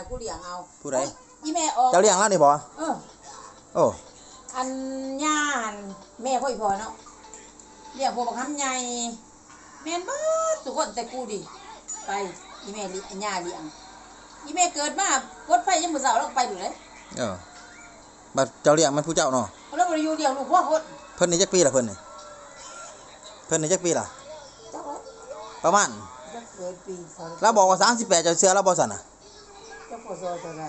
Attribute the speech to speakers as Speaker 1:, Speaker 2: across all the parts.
Speaker 1: ให้กูเลี้ยงเอา
Speaker 2: ผู้ใด
Speaker 1: อีแม่ออก
Speaker 2: เจ้าเลี้ยงแล้วนี่บ่
Speaker 1: เออ
Speaker 2: โอ้
Speaker 1: อันย่าหันแม่พ่อยพอเนาะเลี้ยงพวกบักคำใหญ่แม่นเบิดทุกคนแต่กูดิ ไปอีแม่เลี้ยงย่าเลี้ยงอีแม่เกิดมากดไฟยังบ่เสาแล้วก็ไปดูเลย
Speaker 2: เออบัดเจ้าเลี้ยงมันผู้เจ้าเนาะ
Speaker 1: แล้วบ่ได้อยู่เลี้ยงลูกพ่อคน
Speaker 2: เพิ่นนี่จักปีละเพิ่นนี่เพิ่นนี่จักปีละ
Speaker 1: จักว่า
Speaker 2: ประมาณ
Speaker 1: จักเกิดปีสอง
Speaker 2: เราบอกว่า38เจ้าเชื่อเราบ่ซั่นน่ะ
Speaker 1: จั กพอซอเท่าไหร่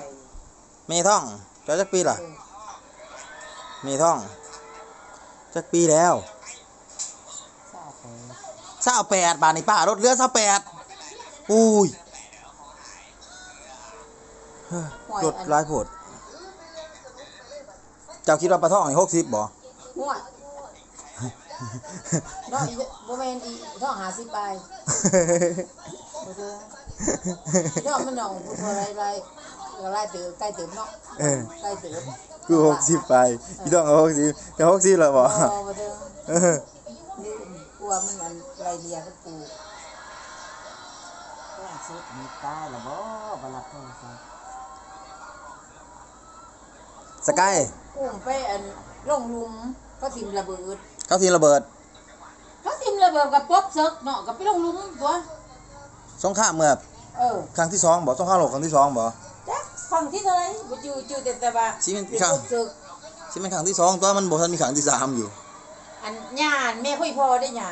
Speaker 2: เมท่องเจ้าจักปีละ
Speaker 1: เออ
Speaker 2: เมท่อง จักปีแล้ว
Speaker 1: ทราบไป
Speaker 2: 28บาทนี่ป้ารถเรือ28อุ้ยเฮ้ยรถหลายโพดเจ้าคิดว่าปลาท่องนี่60บ่
Speaker 1: หัว เนาะอีบ่แม่นอีท้อง50ปลายบ่เจอเนาะมันน้องผู้ตัวไรๆก็ไล่เตือใกล้เติมเนาะ
Speaker 2: เออ
Speaker 1: ใกล้เติม
Speaker 2: กู60ไปพี่ต้องเอา60จะ60แล้วบ่
Speaker 1: อ๋อบ่เจอ
Speaker 2: เออ
Speaker 1: นี่กลัวมันอันไรเลียกับปู
Speaker 3: แก้ซุดมีตายละบ่บรับโทรศัพท์
Speaker 2: สกาย
Speaker 1: อุ้มไปอันลงหลุมเขาทิ่มระเบิด
Speaker 2: เขาทีระเบิด
Speaker 1: เขาทิ่มระเบิดกับปบซึกเนาะก็ไปลงหลุมตัว
Speaker 2: สงครามเมื่อ
Speaker 1: เออ
Speaker 2: ครั้งที่สองบ่สงครามโลกครั้งที่สองบ่
Speaker 1: จักฟังที่เท่าไหร่บ่จื้อจื้อแต่แต่ว่า
Speaker 2: สิมัน
Speaker 1: เป็น
Speaker 2: ครั้ง
Speaker 1: ปบซึก
Speaker 2: สิเป็นครั้งที่สองตัวมันบ่ทันมีครั้งที่สามอยู่
Speaker 1: อันย่านแม่ค่อยพอได้ย่า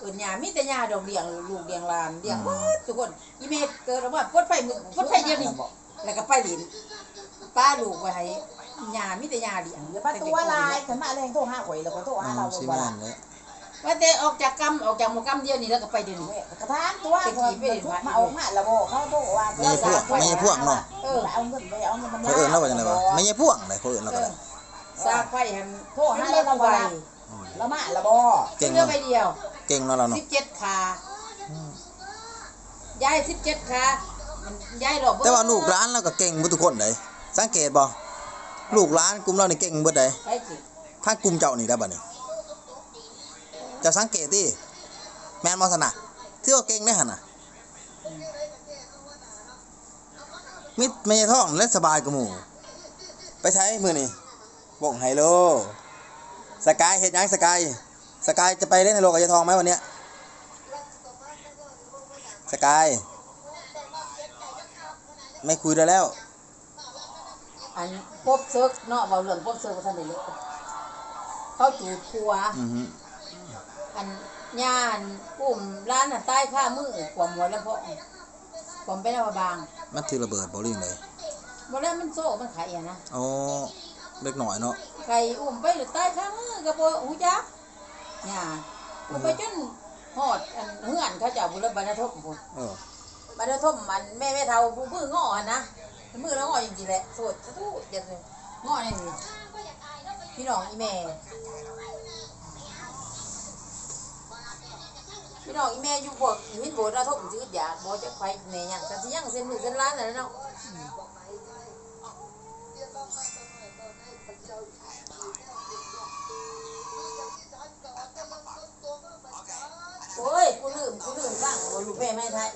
Speaker 1: เอิ้นย่ามีแต่ย่าดอกเลี้ยงลูกเลี้ยงหลานเลี้ยงหมดทุกคนอีแม่เกิดออกมาปลดไฟมือปลดไฟเดียวนี่แล้วก็ไปหลินป้าลูกไว้ให้ ย่ามีแต่ย่าเลี้ยง
Speaker 3: เดี๋ยวประตูอะไรขันมาแรงโทรหาข่อยแล้วก็โทรหาเรา
Speaker 2: สิ
Speaker 3: บ่
Speaker 2: แม่
Speaker 3: ล่ะ
Speaker 2: นเลย
Speaker 1: ว่าแต่ออกจากกรรมออกจากหมู่กรรมเดียวนี่แล้วก็ไปเดี๋ยวนี้
Speaker 3: กระทานตัวเขามาเอามาละบ่เขาโทรว่า
Speaker 2: ไม่ใช่พวกไม่ใช่พวกเนาะ
Speaker 3: เออเอาเงินไปเอาเงินมัน
Speaker 2: เขาเอิ้นเราว่าจังไดวะไม่ใช่พวกเลยเขาเอิ้นเรา
Speaker 1: เอ
Speaker 2: ก็
Speaker 1: อ
Speaker 2: ได้
Speaker 1: ซากไฟหัน
Speaker 3: โทรหาเราบ่ล่ะแล้วมาละบ่
Speaker 2: เก่ง
Speaker 1: เรือ
Speaker 2: เนาะ
Speaker 1: ไปเดียว
Speaker 2: เก่งเนาะเราเนาะ
Speaker 1: สิบเจ็ดขายายสิบเจ็ดขามันยายหลอก
Speaker 2: แต่ว่าลูกหลานเราก็เก่งหมดทุกคนเลยสังเกตบ่ ลูกหลานกลุ่มเรานี่เก่งเบิดเลย
Speaker 1: ไปสิ
Speaker 2: ถ้ากลุ่มเจ้านี่ได้บัดนี้เจะสังเกตดิแม่นบ่ซั่นน่ะที่ว่าเก่งได้หั่นน่ะมิดไม่ใช่ท้องและสบายกว่าหมู่ไปใช้มื้อนี้บ่งไฮโล สกายเฮ็ดหยังสกาย สกายจะไปเล่นไฮโลกับยายทองไหมวันเนี้ยสกาย ไม่คุยได้แล้ว
Speaker 1: อันปบเซิกเนาะเบาเรื่องปบเซิกว่าท่านได้เลยเขาจูดครัว
Speaker 2: อือฮึ
Speaker 1: อันย่านอุ้มร้านน่ะใต้ข้ามือความหัวแล้วเพาะความเป็นเอาบาง
Speaker 2: มันถือระเบิดบ่เรื่องเลย
Speaker 1: บ่แล้วมันโซ่มันไข่อะนะ
Speaker 2: อ๋อเล็กหน่อยเนาะ
Speaker 1: ไข่อุ้มไปหรือใต้ข้ามือก็บ่ฮู้จักย่าอุ้มไปจนฮอดอันเฮือนเขาเจ้าบุรบรรทบพุ่น
Speaker 2: เออ
Speaker 1: มาเดินท่มมันแม่แม่เท่าผู้มืองอหั่นนะ มือแล้วงอจริงๆแหละสดสะทุเจ็ดเลยงอนี่พี่น้องอีแม่ พี่น้องอีแม่อยู่พวกหินโบดนะท่มจืดอยากบ่จะไปแหน่หยังกันสิยังเส้นมือเส้นล้านนั่นแหละเนาะโอ้ยกูลืมกูลืมบ้างว่าลูกแม่ไม่ไทย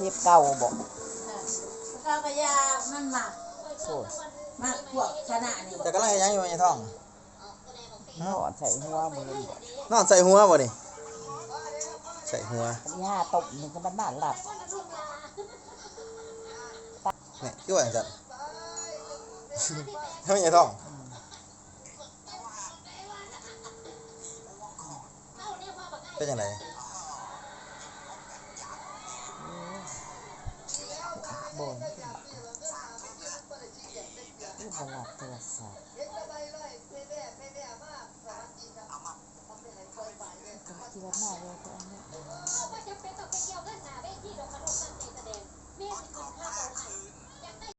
Speaker 3: เทปเก่าบ่
Speaker 1: ข้าวกระยามันหมัก
Speaker 3: โอ้ย
Speaker 1: หมักพวกชนะนี่
Speaker 2: แต่ก็ไล่ยังอยู่ไอ้ท้อง
Speaker 3: นอนใส่หัวมือบ่
Speaker 2: นอนใส่หัวบ่นี่ใส่หัว
Speaker 3: อันนี้ห้าตบนี่ก็มันน่าหลับ
Speaker 2: นี่คือว่าจังทำไมไอ้ท้องเป็นจังได
Speaker 3: บนขึ้นมาบ่หลับโทรศัพท์คิดว่าหมาเลยก็อันนี้